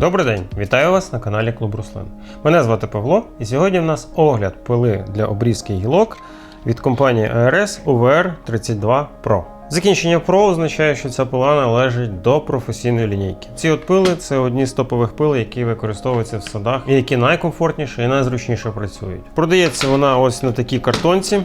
Добрий день, вітаю вас на каналі Клуб Руслин. Мене звати Павло, і сьогодні в нас огляд пили для обрізки гілок від компанії ARS UVR 32 Pro. Закінчення Pro означає, що ця пила належить до професійної лінійки. Ці от пили це одні з топових пил, які використовуються в садах і які найкомфортніше і найзручніше працюють. Продається вона ось на такій картонці.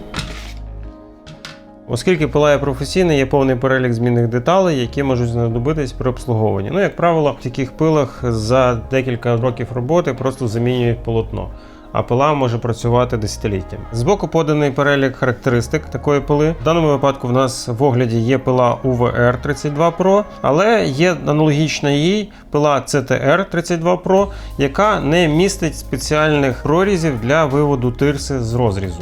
Оскільки пила є професійна, є повний перелік змінних деталей, які можуть знадобитись при обслуговуванні. Ну, як правило, в таких пилах за декілька років роботи просто замінюють полотно. А пила може працювати десятиліттями. Збоку поданий перелік характеристик такої пили. В даному випадку в нас в огляді є пила UVR 32 Pro, але є аналогічна їй пила CTR 32 Pro, яка не містить спеціальних прорізів для виводу тирси з розрізу.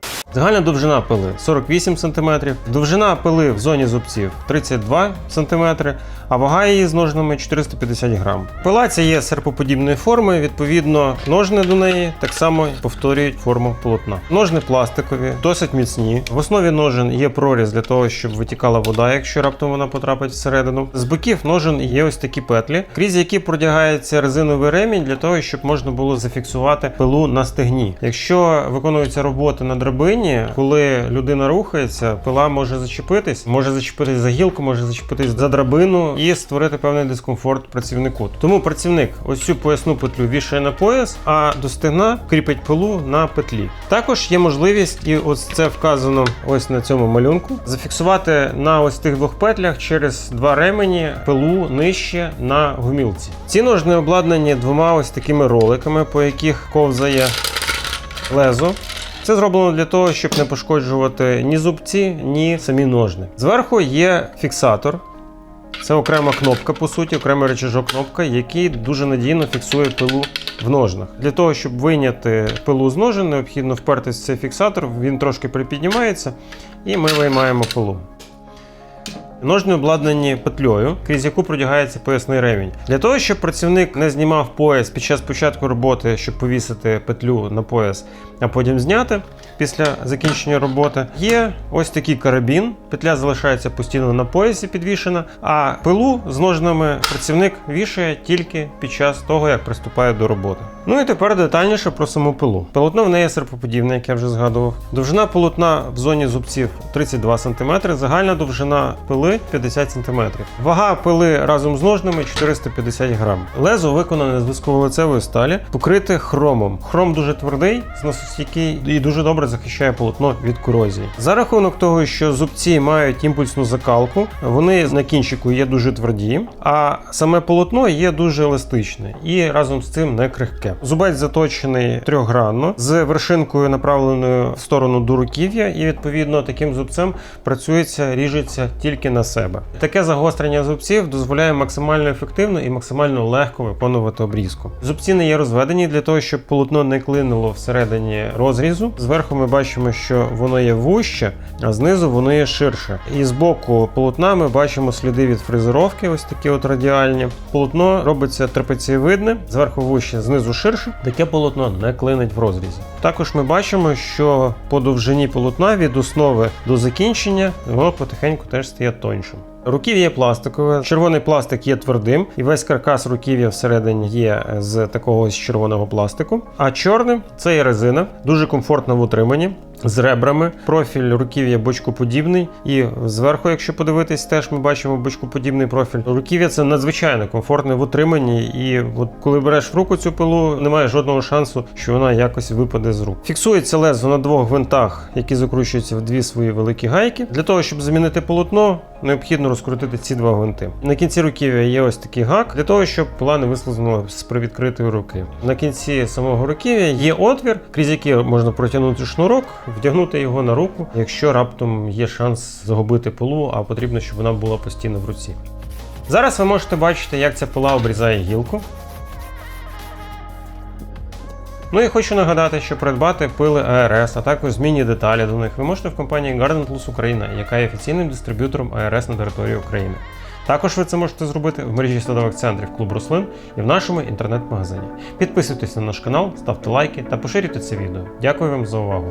Загальна довжина пили 48 см, довжина пили в зоні зубців 32 см, а вага її з ножнами 450 грам. Пила ця є серпоподібної форми, відповідно, ножни до неї так само повторюють форму полотна. Ножни пластикові, досить міцні. В основі ножен є проріз для того, щоб витікала вода, якщо раптом вона потрапить всередину. З боків ножен є ось такі петлі, крізь які продягається резиновий ремінь для того, щоб можна було зафіксувати пилу на стегні. Якщо виконується робота на драбині, коли людина рухається, пила може зачепитись, може зачепитись за гілку, може зачепитись за драбину і створити певний дискомфорт працівнику. Тому працівник ось цю поясну петлю вішає на пояс, а до стегна кріпить пилу на петлі. Також є можливість, і ось це вказано ось на цьому малюнку, зафіксувати на ось тих двох петлях через два ремені пилу нижче на гумілці. Ці ножни обладнані двома ось такими роликами, по яких ковзає лезо. Це зроблено для того, щоб не пошкоджувати ні зубці, ні самі ножни. Зверху є фіксатор. Це окрема кнопка, по суті, окремий речажок кнопка, який дуже надійно фіксує пилу в ножнах. Для того, щоб вийняти пилу з ножен, необхідно впертись в цей фіксатор, він трошки припіднімається, і ми виймаємо пилу. Ножни обладнані петлею, крізь яку продягається поясний ремінь. Для того, щоб працівник не знімав пояс під час початку роботи, щоб повісити петлю на пояс, а потім зняти після закінчення роботи, є ось такий карабін. Петля залишається постійно на поясі підвішена, а пилу з ножнами працівник вішає тільки під час того, як приступає до роботи. Ну і тепер детальніше про саму пилу. Полотно в неї серпоподібне, як я вже згадував. Довжина полотна в зоні зубців 32 см, загальна довжина пили 50 см. Вага пили разом з ножнами 450 грам. Лезо виконане з висковолицевої сталі, покрите хромом. Хром дуже твердий, зносостійкий і дуже добре захищає полотно від корозії. За рахунок того, що зубці мають імпульсну закалку, вони на кінчику є дуже тверді, а саме полотно є дуже еластичне і разом з цим не крихке. Зубець заточений трьохгранно з вершинкою направленою в сторону до руків'я, і відповідно таким зубцем працюється, ріжеться тільки на себе. Таке загострення зубців дозволяє максимально ефективно і максимально легко виконувати обрізку. Зубці не є розведені для того, щоб полотно не клинило всередині розрізу. Зверху ми бачимо, що воно є вужче, а знизу воно є ширше. І з боку полотна ми бачимо сліди від фрезеровки, ось такі от радіальні. Полотно робиться трапецієвидне, зверху вуще, знизу ширше. Таке полотно не клинить в розрізі. Також ми бачимо, що по довжині полотна від основи до закінчення воно потихеньку теж стає тоншим. Руків'я пластикове, червоний пластик є твердим, і весь каркас руків'я всередині є з такого ось червоного пластику. А чорним це є резина, дуже комфортна в утриманні. З ребрами, профіль руків'я бочкоподібний, і зверху, якщо подивитись, теж ми бачимо бочкоподібний профіль. Руків'я це надзвичайно комфортне в утриманні, і от коли береш в руку цю пилу, немає жодного шансу, що вона якось випаде з рук. Фіксується лезо на двох гвинтах, які закручуються в дві свої великі гайки. Для того, щоб замінити полотно, необхідно розкрутити ці два гвинти. На кінці руків'я є ось такий гак для того, щоб пила не вислизнула з привідкритої руки. На кінці самого руків'я є отвір, крізь який можна протягнути шнурок, вдягнути його на руку, якщо раптом є шанс загубити пилу, а потрібно, щоб вона була постійно в руці. Зараз ви можете бачити, як ця пила обрізає гілку. Ну і хочу нагадати, що придбати пили АРС, а також змінні деталі до них ви можете в компанії Garden Plus Україна, яка є офіційним дистриб'ютором АРС на території України. Також ви це можете зробити в мережі садових центрів клуб Рослин і в нашому інтернет-магазині. Підписуйтесь на наш канал, ставте лайки та поширюйте це відео. Дякую вам за увагу.